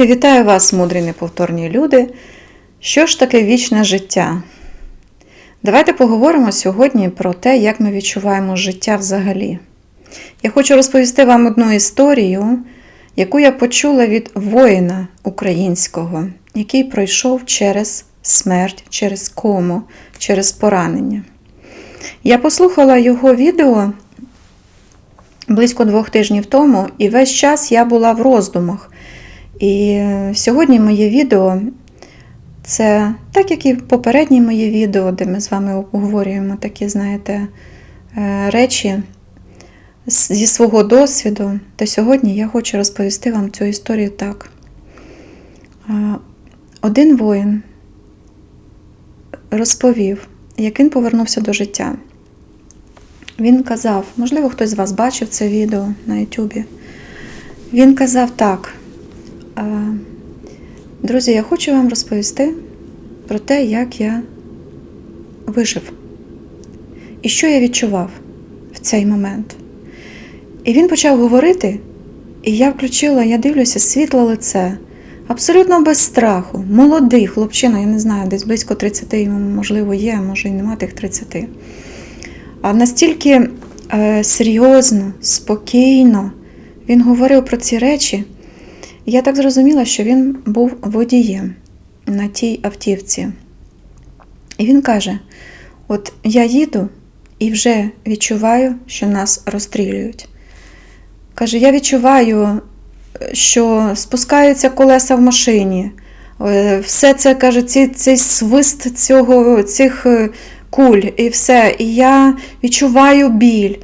Я вітаю вас, мудрі неповторні люди. Що ж таке вічне життя? Давайте поговоримо сьогодні про те, як ми відчуваємо життя взагалі. Я хочу розповісти вам одну історію, яку я почула від воїна українського, який пройшов через смерть, через кому, через поранення. Я послухала його відео близько двох тижнів тому, і весь час я була в роздумах. І сьогодні моє відео це так, як і попереднє моє відео, де ми з вами обговорюємо такі, знаєте, е, речі зі свого досвіду. То сьогодні я хочу розповісти вам цю історію так. Е, Один воїн розповів, як він повернувся до життя. Він казав, можливо, хтось з вас бачив це відео на Ютубі. Він казав так. «Е, Друзі, я хочу вам розповісти про те, як я вижив і що я відчував в цей момент. І він почав говорити, і я включила, я дивлюся, світле лице, абсолютно без страху, молодий хлопчина, я не знаю, десь близько 30 йому, можливо, є, може і нема тих 30. А настільки е, серйозно, спокійно він говорив про ці речі. Я так зрозуміла, що він був водієм на тій автівці. І він каже: От я їду і вже відчуваю, що нас розстрілюють. Каже, я відчуваю, що спускаються колеса в машині. Е, Все це каже, ці, цей свист цього, цих е, куль і все. І я відчуваю біль.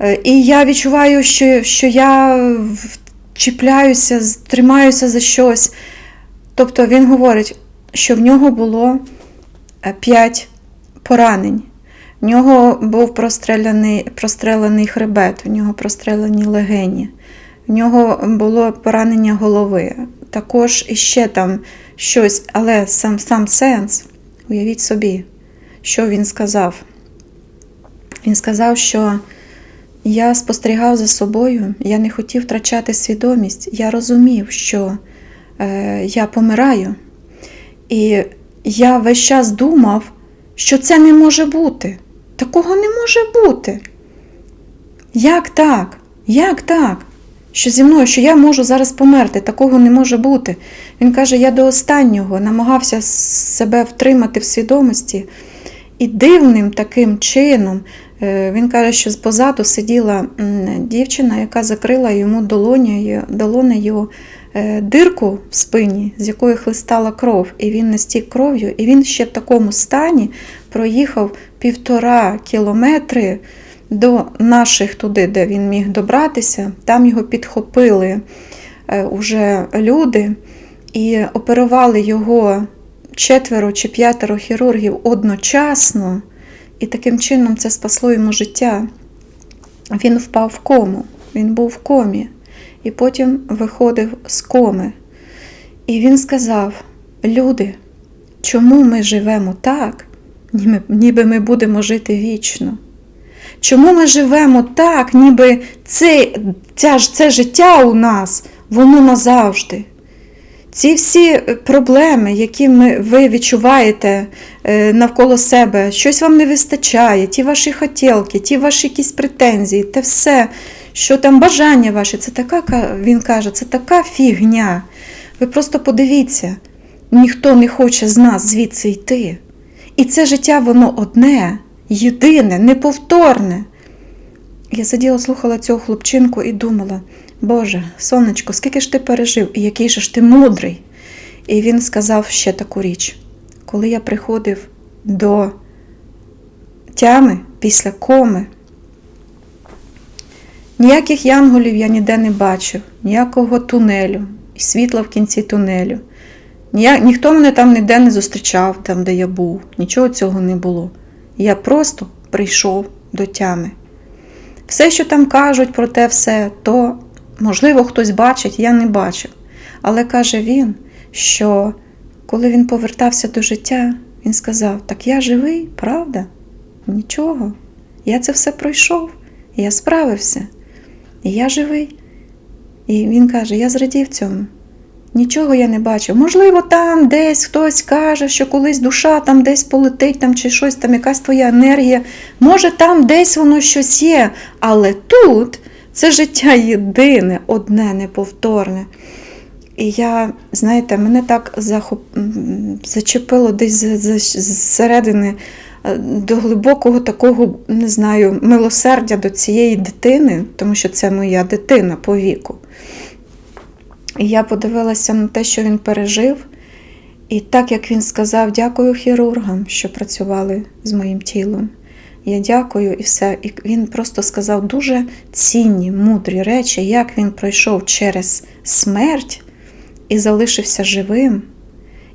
Е, І я відчуваю, що, що я в- чіпляюся, тримаюся за щось. Тобто він говорить, що в нього було е, п'ять поранень. В нього був простреляний, прострелений хребет, у нього прострелені легені, в нього було поранення голови. Також іще там щось, але сам, сам сенс, уявіть собі, що він сказав. Він сказав, що я спостерігав за собою, я не хотів втрачати свідомість. Я розумів, що е, я помираю. І я весь час думав, що це не може бути. Такого не може бути. Як так? Як так? Що зі мною, що я можу зараз померти, такого не може бути. Він каже: я до останнього намагався себе втримати в свідомості, і дивним таким чином він каже, що позаду сиділа дівчина, яка закрила йому долонею, долонею е, дирку в спині, з якої хлистала кров, і він не стік кров'ю, і він ще в такому стані проїхав півтора кілометри до наших туди, де він міг добратися. Там його підхопили е, уже люди і оперували його четверо чи п'ятеро хірургів одночасно, і таким чином це спасло йому життя. Він впав в кому, він був в комі, і потім виходив з коми. І він сказав: Люди, чому ми живемо так, ніби- ми будемо жити вічно? Чому ми живемо так, ніби це, ж- це життя у нас, воно назавжди? Ці всі е, проблеми, які ви відчуваєте е, навколо себе, щось вам не вистачає, ті ваші хотілки, ті ваші якісь претензії, те все, що там бажання ваші, це така, він каже, це така фігня. Ви просто подивіться, ніхто не хоче з нас звідси йти. І це життя, воно одне, єдине, неповторне. Я сиділа, слухала цього хлопчинку і думала: Боже, сонечко, скільки ж ти пережив, і який же ж ти мудрий. І він сказав ще таку річ: коли я приходив до тями після коми, ніяких янголів я ніде не бачив, ніякого тунелю і світла в кінці тунелю. Нія... Ніхто мене там ніде не зустрічав, там, де я був, нічого цього не було. Я просто прийшов до тями. Все, що там кажуть про те все, то, можливо, хтось бачить, я не бачив. Але каже він, що коли він повертався до життя, він сказав: Так я живий, правда? Нічого. Я це все пройшов, я справився. І я живий. І він каже: Я зрадів цьому. Нічого я не бачив. Можливо, там десь хтось каже, що колись душа там десь полетить, там чи щось, там якась твоя енергія. Може, там десь воно щось є. Але тут це життя єдине, одне, неповторне. І я, знаєте, мене так захоп... зачепило десь зсередини е, до глибокого такого, не знаю, милосердя до цієї дитини, тому що це моя дитина по віку. І я подивилася на те, що він пережив. І так як він сказав, дякую хірургам, що працювали з моїм тілом. Я дякую і все. І він просто сказав дуже цінні, мудрі речі, як він пройшов через смерть і залишився живим.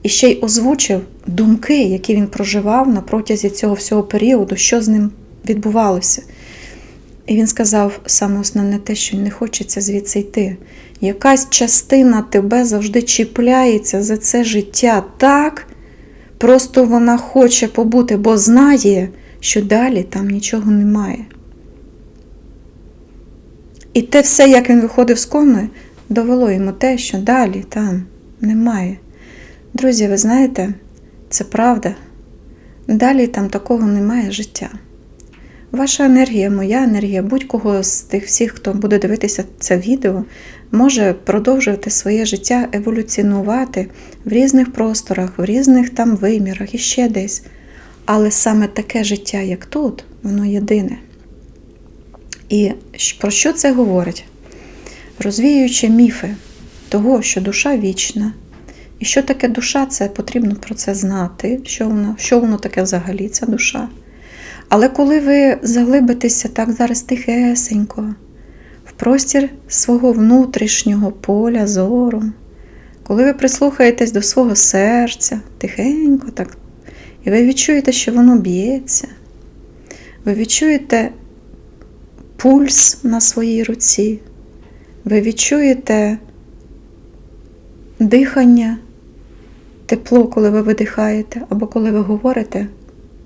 І ще й озвучив думки, які він проживав на протязі цього всього періоду, що з ним відбувалося. І він сказав саме основне те, що не хочеться звідси йти. Якась частина тебе завжди чіпляється за це життя так, просто вона хоче побути, бо знає, що далі там нічого немає. І те все, як він виходив з коми, довело йому те, що далі там немає. Друзі, ви знаєте, це правда. Далі там такого немає життя. Ваша енергія, моя енергія, будь-кого з тих всіх, хто буде дивитися це відео, може продовжувати своє життя, еволюціонувати в різних просторах, в різних там вимірах і ще десь. Але саме таке життя, як тут, воно єдине. І про що це говорить? Розвіюючи міфи того, що душа вічна, і що таке душа, це потрібно про це знати, що воно, що воно таке взагалі, ця душа. Але коли ви заглибитеся так зараз тихесенько, в простір свого внутрішнього поля зору, коли ви прислухаєтесь до свого серця, тихенько так, і ви відчуєте, що воно б'ється, ви відчуєте пульс на своїй руці, ви відчуєте дихання, тепло, коли ви видихаєте, або коли ви говорите,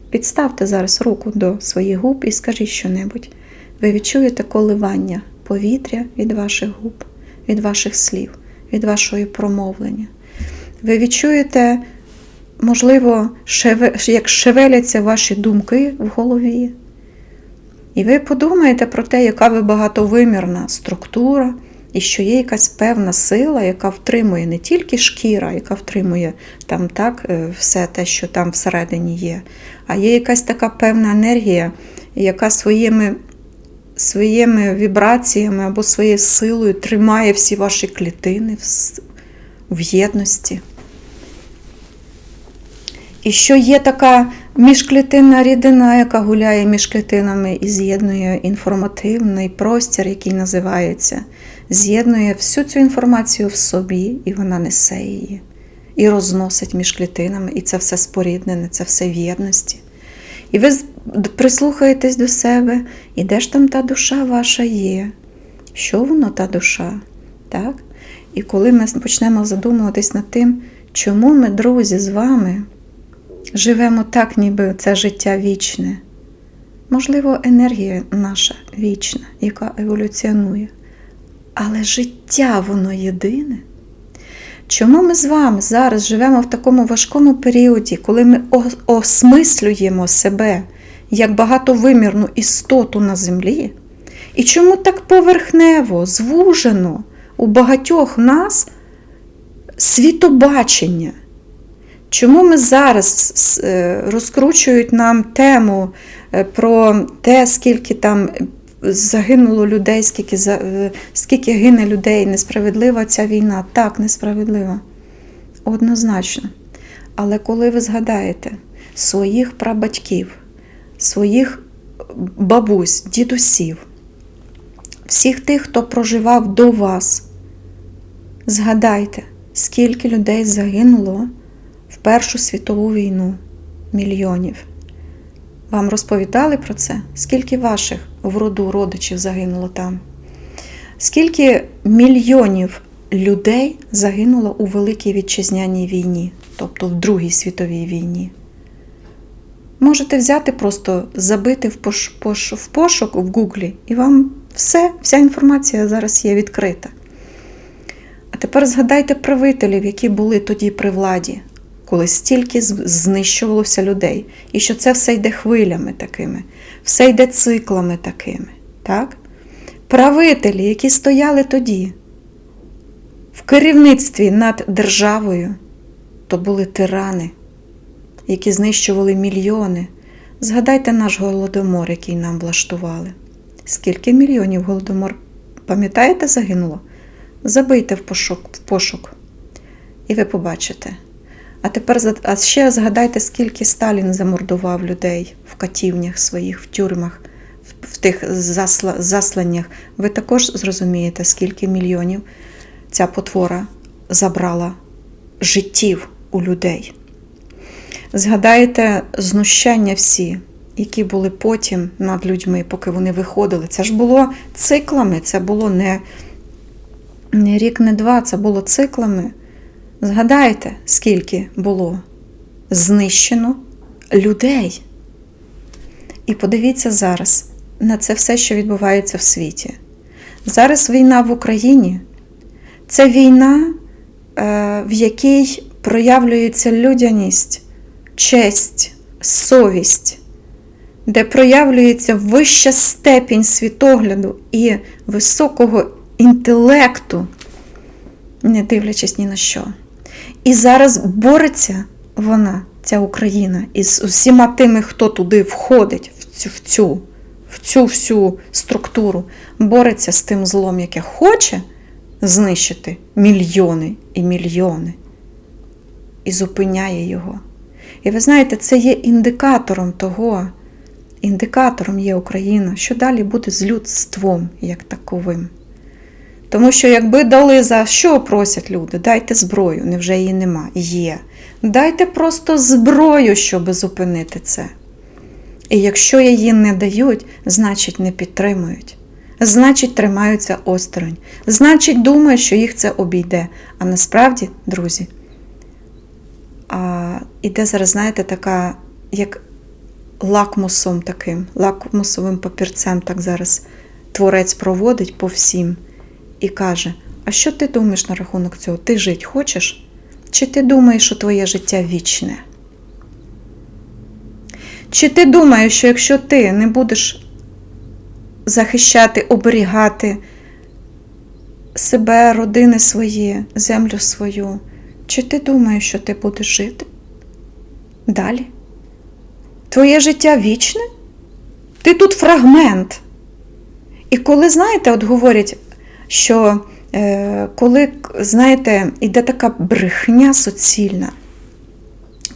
підставте зараз руку до своїх губ і скажіть щонебудь. Ви відчуєте коливання повітря від ваших губ, від ваших слів, від вашої промовлення. Ви відчуєте, можливо, як шевеляться ваші думки в голові. І ви подумаєте про те, яка ви багатовимірна структура, і що є якась певна сила, яка втримує не тільки шкіра, яка втримує там так е, все те, що там всередині є, а є якась така певна енергія, яка своїми, своїми вібраціями або своєю силою тримає всі ваші клітини в єдності. І що є така міжклітинна рідина, яка гуляє між клітинами і з'єднує інформативний простір, який називається, з'єднує всю цю інформацію в собі, і вона несе її, і розносить між клітинами, і це все споріднене, це все в єдності. І ви прислухаєтесь до себе, і де ж там та душа ваша є? Що воно та душа? Так? І коли ми почнемо задумуватись над тим, чому ми, друзі, з вами живемо так, ніби це життя вічне. Можливо, енергія наша вічна, яка еволюціонує. Але життя воно єдине. Чому ми з вами зараз живемо в такому важкому періоді, коли ми осмислюємо себе як багатовимірну істоту на землі? І чому так поверхнево, звужено у багатьох нас світобачення? Чому ми зараз е, розкручують нам тему е, про те, скільки там загинуло людей, скільки, е, скільки гине людей, несправедлива ця війна? Так, несправедлива. Однозначно. Але коли ви згадаєте своїх прабатьків, своїх бабусь, дідусів, всіх тих, хто проживав до вас, згадайте, скільки людей загинуло Першу світову війну мільйонів. Вам розповідали про це? Скільки ваших в роду родичів загинуло там? Скільки мільйонів людей загинуло у Великій Вітчизняній війні, тобто в Другій світовій війні? Можете взяти просто забити в, пош, пош, в пошук в Гуглі, і вам все, вся інформація зараз є відкрита. А тепер згадайте правителів, які були тоді при владі, коли стільки знищувалося людей. І що це все йде хвилями такими, все йде циклами такими. Так? Правителі, які стояли тоді в керівництві над державою, то були тирани, які знищували мільйони. Згадайте наш голодомор, який нам влаштували. Скільки мільйонів голодомор, пам'ятаєте, загинуло? Забийте в пошук, в пошук, і ви побачите. А тепер а ще згадайте, скільки Сталін замордував людей в катівнях своїх, в тюрмах, в, тих засла, засланнях. Ви також зрозумієте, скільки мільйонів ця потвора забрала життів у людей. Згадаєте знущання всі, які були потім над людьми, поки вони виходили. Це ж було циклами, це було не, не рік, не два, це було циклами. Згадайте, скільки було знищено людей. І подивіться зараз на це все, що відбувається в світі. Зараз війна в Україні це війна, е, в якій проявлюється людяність, честь, совість, де проявлюється вища степінь світогляду і високого інтелекту, не дивлячись ні на що. І зараз бореться вона, ця Україна, із усіма тими, хто туди входить, в цю, в цю, в цю всю структуру, бореться з тим злом, яке хоче знищити мільйони і мільйони, і зупиняє його. І ви знаєте, це є індикатором того, індикатором є Україна, що далі буде з людством як таковим. Тому що якби дали за що просять люди? Дайте зброю, невже її нема? Є. Дайте просто зброю, щоб зупинити це. І якщо її не дають, значить не підтримують. Значить, тримаються осторонь. Значить, думають, що їх це обійде. А насправді, друзі, а, іде зараз, знаєте, така, як лакмусом таким, лакмусовим папірцем, так зараз творець проводить по всім і каже: А що ти думаєш на рахунок цього? Ти жить хочеш? Чи ти думаєш, що твоє життя вічне? Чи ти думаєш, що якщо ти не будеш захищати, оберігати себе, родини свої, землю свою, чи ти думаєш, що ти будеш жити далі? Твоє життя вічне? Ти тут фрагмент. І коли, знаєте, от говорять, що е, коли, знаєте, іде така брехня суцільна,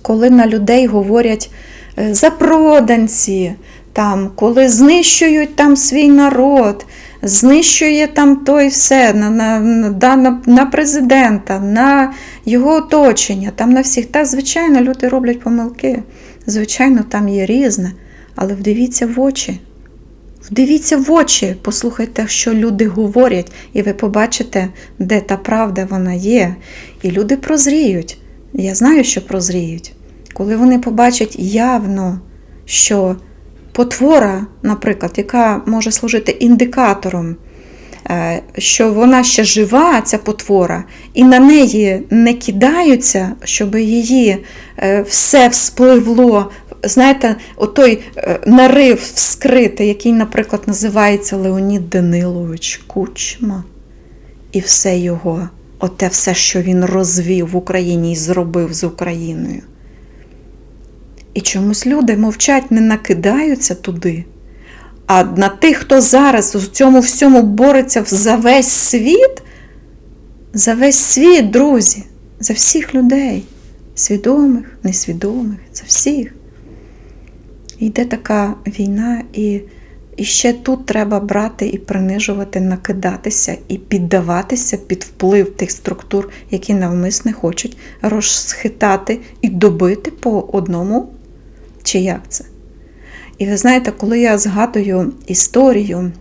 коли на людей говорять е, запроданці, там, коли знищують там свій народ, знищує там той все на, на, на, на, на президента, на його оточення, там на всіх. Та, звичайно, люди роблять помилки. Звичайно, там є різне, але вдивіться в очі. Вдивіться в очі, послухайте, що люди говорять, і ви побачите, де та правда вона є. І люди прозріють. Я знаю, що прозріють. Коли вони побачать явно, що потвора, наприклад, яка може служити індикатором, е, що вона ще жива, ця потвора, і на неї не кидаються, щоб її е, все вспливло. Знаєте, отой е, нарив вскритий, який, наприклад, називається Леонід Данилович Кучма, і все його, оте все, що він розвів в Україні і зробив з Україною. І чомусь люди мовчать, не накидаються туди. А на тих, хто зараз у цьому всьому бореться за весь світ, за весь світ, друзі, за всіх людей, свідомих, несвідомих, за всіх. Йде така війна, і, і ще тут треба брати і принижувати, накидатися і піддаватися під вплив тих структур, які навмисне хочуть розхитати і добити по одному, чи як це? І ви знаєте, коли я згадую історію,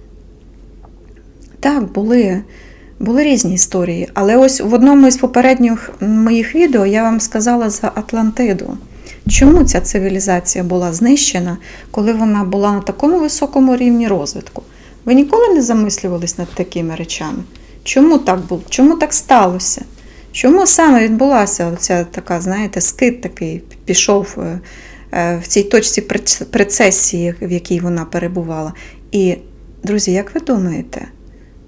так, були, були різні історії, але ось в одному із попередніх моїх відео я вам сказала за Атлантиду. Чому ця цивілізація була знищена, коли вона була на такому високому рівні розвитку? Ви ніколи не замислювались над такими речами? Чому так було? Чому так сталося? Чому саме відбулася оця така, знаєте, скид такий пішов е, е, в цій точці прец- прецесії, в якій вона перебувала? І, друзі, як ви думаєте,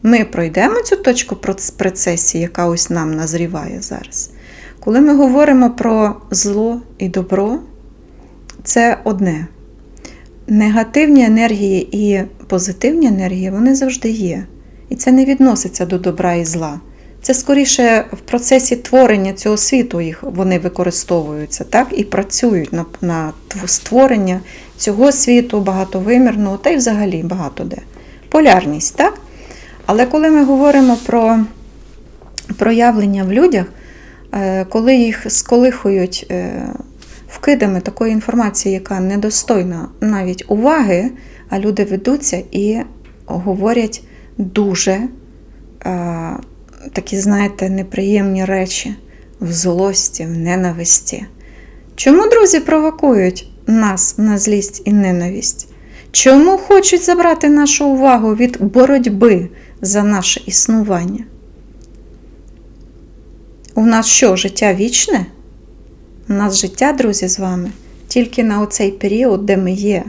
ми пройдемо цю точку прецесії, яка ось нам назріває зараз? Коли ми говоримо про зло і добро, це одне. Негативні енергії і позитивні енергії вони завжди є. І це не відноситься до добра і зла. Це скоріше в процесі творення цього світу їх вони використовуються, так і працюють на, на створення цього світу багатовимірного, та й взагалі багато де. Полярність, так? Але коли ми говоримо про проявлення в людях, коли їх сколихують е, вкидами такої інформації, яка недостойна навіть уваги, а люди ведуться і говорять дуже е, такі, знаєте, неприємні речі в злості, в ненависті. Чому друзі провокують нас на злість і ненависть? Чому хочуть забрати нашу увагу від боротьби за наше існування? У нас що, життя вічне? У нас життя, друзі, з вами, тільки на оцей період, де ми є.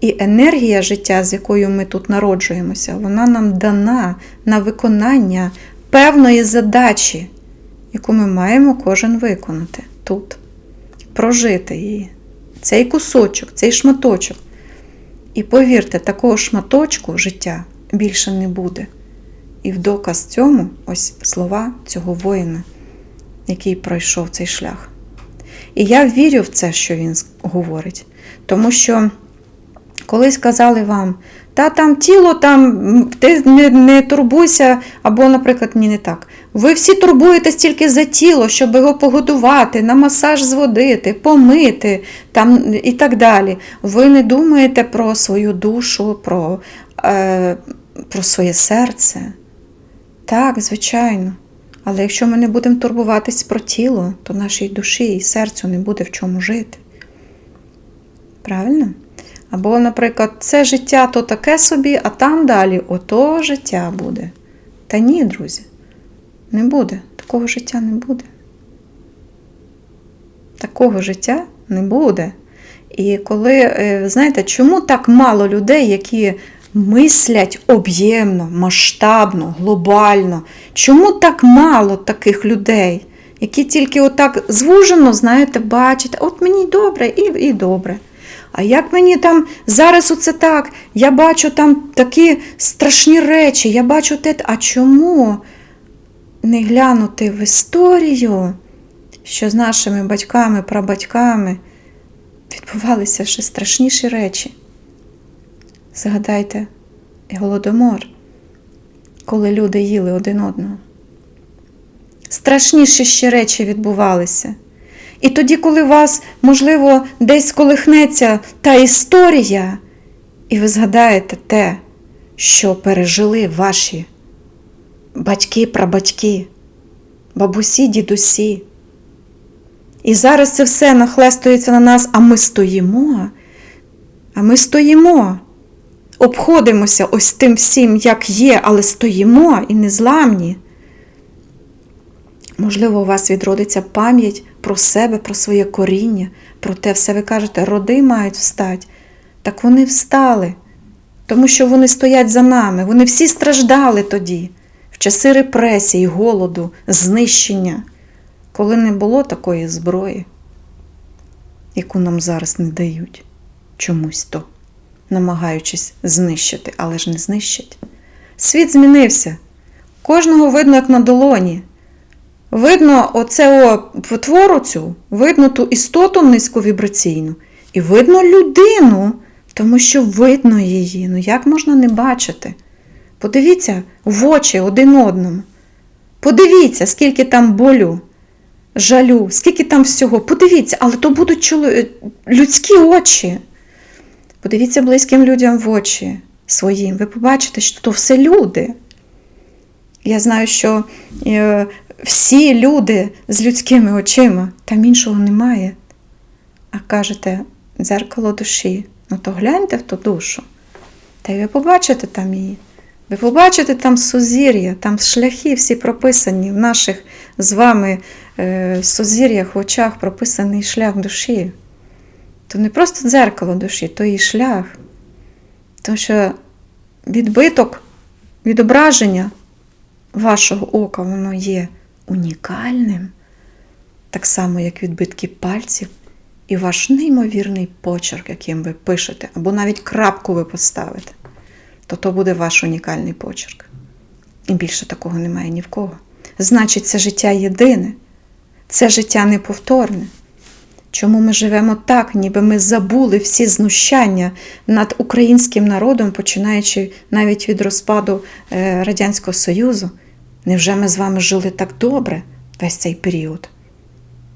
І енергія життя, з якою ми тут народжуємося, вона нам дана на виконання певної задачі, яку ми маємо кожен виконати тут, прожити її. Цей кусочок, цей шматочок. І повірте, такого шматочку життя більше не буде. І в доказ цьому ось слова цього воїна, який пройшов цей шлях. І я вірю в це, що він говорить. Тому що колись казали вам, та там тіло, там ти не, не турбуйся, або, наприклад, ні, не так. Ви всі турбуєтесь тільки за тіло, щоб його погодувати, на масаж зводити, помити там, і так далі. Ви не думаєте про свою душу, про, е, про своє серце. Так, звичайно. Але якщо ми не будемо турбуватись про тіло, то нашій душі і серцю не буде в чому жити. Правильно? Або, наприклад, це життя то таке собі, а там далі ото життя буде. Та ні, друзі, не буде. Такого життя не буде. Такого життя не буде. І коли, е, знаєте, чому так мало людей, які мислять об'ємно, масштабно, глобально? Чому так мало таких людей, які тільки отак звужено, знаєте, бачать, от мені добре і, і добре. А як мені там зараз оце так? Я бачу там такі страшні речі, я бачу те. А чому не глянути в історію, що з нашими батьками, прабатьками відбувалися ще страшніші речі? Згадайте, голодомор, коли люди їли один одного. Страшніші ще речі відбувалися. І тоді, коли вас, можливо, десь колихнеться та історія, і ви згадаєте те, що пережили ваші батьки, прабатьки, бабусі, дідусі. І зараз це все нахлестується на нас, а ми стоїмо, а ми стоїмо, обходимося ось тим всім, як є, але стоїмо і незламні. Можливо, у вас відродиться пам'ять про себе, про своє коріння, про те все ви кажете, роди мають встати. Так вони встали, тому що вони стоять за нами. Вони всі страждали тоді, в часи репресій, голоду, знищення, коли не було такої зброї, яку нам зараз не дають чомусь то, намагаючись знищити, але ж не знищать. Світ змінився. Кожного видно, як на долоні. Видно оце потвору цю, видно ту істоту низьковібраційну, і видно людину, тому що видно її. Ну як можна не бачити? Подивіться в очі один одному. Подивіться, скільки там болю, жалю, скільки там всього. Подивіться, але то будуть людські очі. Подивіться близьким людям в очі своїм. Ви побачите, що то все люди. Я знаю, що е, всі люди з людськими очима, там іншого немає. А кажете, дзеркало душі. Ну то гляньте в ту душу. Та й ви побачите там її. Ви побачите там сузір'я, там шляхи всі прописані в наших з вами е, сузір'ях в очах прописаний шлях душі. То не просто дзеркало душі, то і шлях. Тому що відбиток, відображення вашого ока, воно є унікальним, так само, як відбитки пальців, і ваш неймовірний почерк, яким ви пишете, або навіть крапку ви поставите, то то буде ваш унікальний почерк. І більше такого немає ні в кого. Значить, це життя єдине, це життя неповторне. Чому ми живемо так, ніби ми забули всі знущання над українським народом, починаючи навіть від розпаду е, Радянського Союзу? Невже ми з вами жили так добре весь цей період?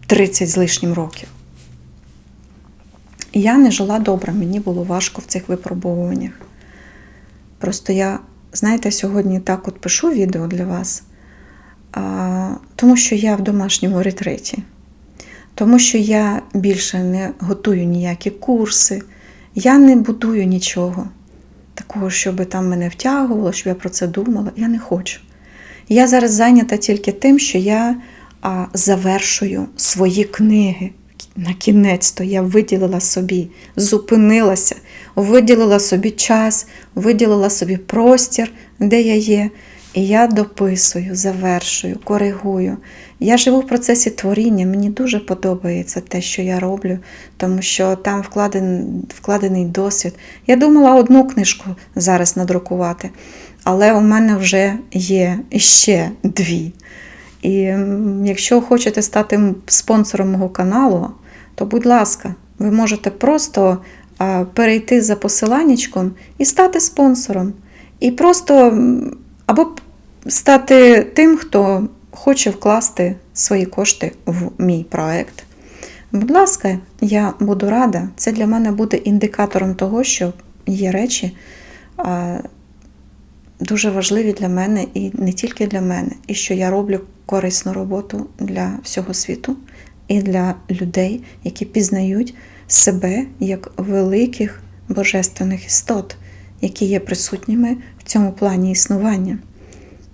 30 з лишнім років. І я не жила добре, мені було важко в цих випробовуваннях. Просто я, знаєте, сьогодні так от пишу відео для вас, тому що я в домашньому ретреті, тому що я більше не готую ніякі курси, я не будую нічого такого, щоб там мене втягувало, щоб я про це думала. Я не хочу. Я зараз зайнята тільки тим, що я а, завершую свої книги. На кінець то я виділила собі, зупинилася, виділила собі час, виділила собі простір, де я є. І я дописую, завершую, коригую. Я живу в процесі творіння, мені дуже подобається те, що я роблю, тому що там вкладений, вкладений досвід. Я думала одну книжку зараз надрукувати, але у мене вже є ще дві. І якщо хочете стати спонсором мого каналу, то будь ласка, ви можете просто перейти за посиланнячком і стати спонсором. І просто або стати тим, хто хоче вкласти свої кошти в мій проект. Будь ласка, я буду рада. Це для мене буде індикатором того, що є речі дуже важливі для мене і не тільки для мене, і що я роблю корисну роботу для всього світу і для людей, які пізнають себе як великих божественних істот, які є присутніми в цьому плані існування,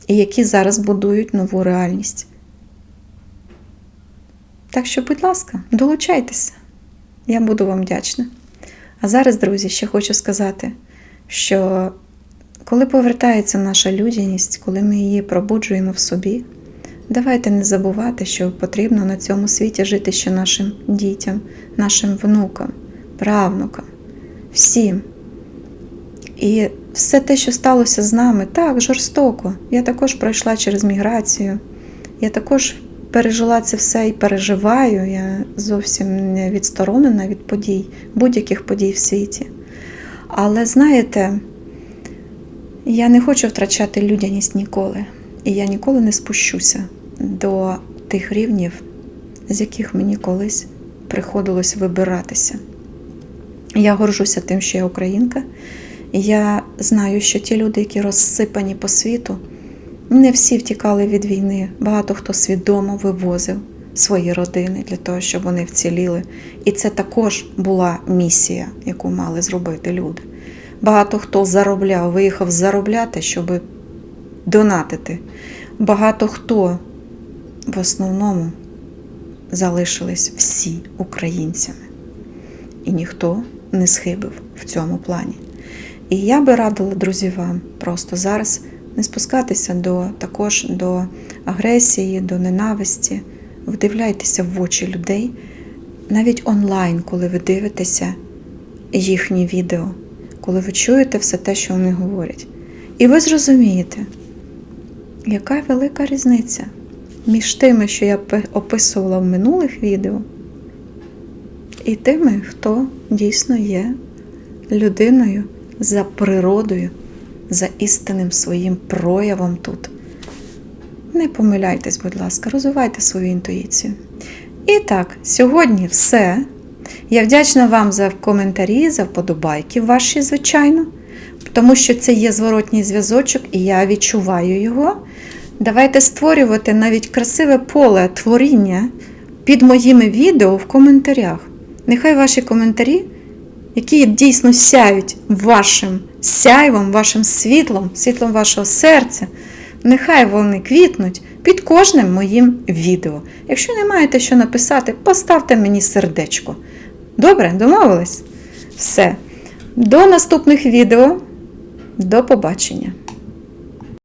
і які зараз будують нову реальність. Так що, будь ласка, долучайтеся. Я буду вам вдячна. А зараз, друзі, ще хочу сказати, що коли повертається наша людяність, коли ми її пробуджуємо в собі, давайте не забувати, що потрібно на цьому світі жити ще нашим дітям, нашим внукам, правнукам, всім. І все те, що сталося з нами, так, жорстоко. Я також пройшла через міграцію. Я також пережила це все і переживаю. Я зовсім не відсторонена від подій, будь-яких подій в світі. Але знаєте, я не хочу втрачати людяність ніколи. І я ніколи не спущуся до тих рівнів, з яких мені колись приходилось вибиратися. Я горжуся тим, що я українка. Я знаю, що ті люди, які розсипані по світу, не всі втікали від війни. Багато хто свідомо вивозив свої родини для того, щоб вони вціліли. І це також була місія, яку мали зробити люди. Багато хто заробляв, виїхав заробляти, щоб донатити. Багато хто в основному залишились всі українцями. І ніхто не схибив в цьому плані. І я би радила, друзі, вам просто зараз не спускатися до також до агресії, до ненависті. Вдивляйтеся в очі людей, навіть онлайн, коли ви дивитеся їхні відео, коли ви чуєте все те, що вони говорять. І ви зрозумієте, яка велика різниця між тими, що я описувала в минулих відео, і тими, хто дійсно є людиною за природою, за істинним своїм проявом тут. Не помиляйтесь, будь ласка, розвивайте свою інтуїцію. І так, сьогодні все. Я вдячна вам за коментарі, за вподобайки ваші, звичайно, тому що це є зворотній зв'язочок, і я відчуваю його. Давайте створювати навіть красиве поле творіння під моїми відео в коментарях. Нехай ваші коментарі які дійсно сяють вашим сяйвом, вашим світлом, світлом вашого серця. Нехай вони квітнуть під кожним моїм відео. Якщо не маєте що написати, поставте мені сердечко. Добре, домовились? Все. До наступних відео. До побачення!